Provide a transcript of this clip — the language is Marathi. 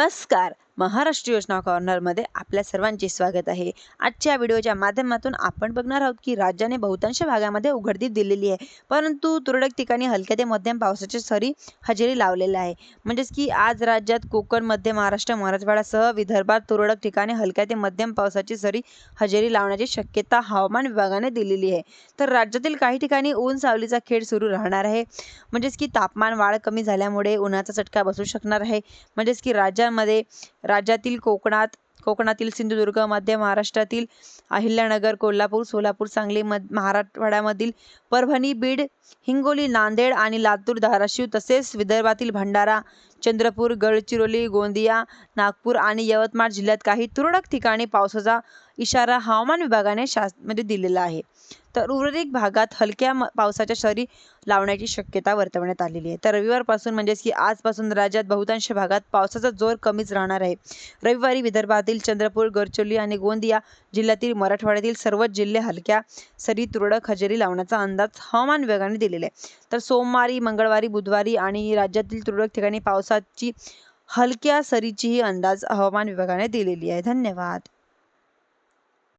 नमस्कार. महाराष्ट्र योजना कॉर्नरमध्ये आपल्या सर्वांचे स्वागत आहे. आजच्या व्हिडिओच्या माध्यमातून आपण बघणार आहोत की राज्याने बहुतांश भागामध्ये उघडती दिलेली आहे. परंतु तुरळक ठिकाणी हलक्या ते मध्यम पावसाची सरी हजेरी लावलेल्या आहे. म्हणजेच की आज राज्यात कोकण मध्य महाराष्ट्र मराठवाड्यासह विदर्भात तुरळक ठिकाणी हलक्या ते मध्यम पावसाची सरी हजेरी लावण्याची शक्यता हवामान विभागाने दिलेली आहे. तर राज्यातील काही ठिकाणी ऊन सावलीचा खेळ सुरू राहणार आहे. म्हणजेच की तापमान वाढ कमी झाल्यामुळे उन्हाचा चटका बसू शकणार आहे. म्हणजेच की राज्यामध्ये राज्यातील कोकणात कोकणातील सिंधुदुर्ग मध्य महाराष्ट्रातील अहिल्यानगर कोल्हापूर सोलापूर सांगली मध मराठवाड्यामधील परभणी बीड हिंगोली नांदेड आणि लातूर धाराशिव तसेच विदर्भातील भंडारा चंद्रपूर गडचिरोली गोंदिया नागपूर आणि यवतमाळ जिल्ह्यात काही तुरळक ठिकाणी पावसाचा इशारा हवामान विभागाने शास म्हणजे दिलेला आहे. तर उर्वरित भागात हलक्या म पावसाच्या सरी लावण्याची शक्यता वर्तवण्यात आलेली आहे. तर रविवारपासून म्हणजेच की आजपासून राज्यात बहुतांश भागात पावसाचा जोर कमीच राहणार आहे. रविवारी विदर्भातील चंद्रपूर गडचिरोली आणि गोंदिया जिल्ह्यातील मराठवाड्यातील सर्वच जिल्हे हलक्या सरी तुरळक हजेरी लावण्याचा अंदाज हवामान विभागाने दिलेला आहे. तर सोमवारी मंगळवारी बुधवारी आणि राज्यातील तुरळक ठिकाणी पावसा पावसाची हलक्या सरीचीही अंदाज हवामान विभागाने दिलेली आहे. धन्यवाद.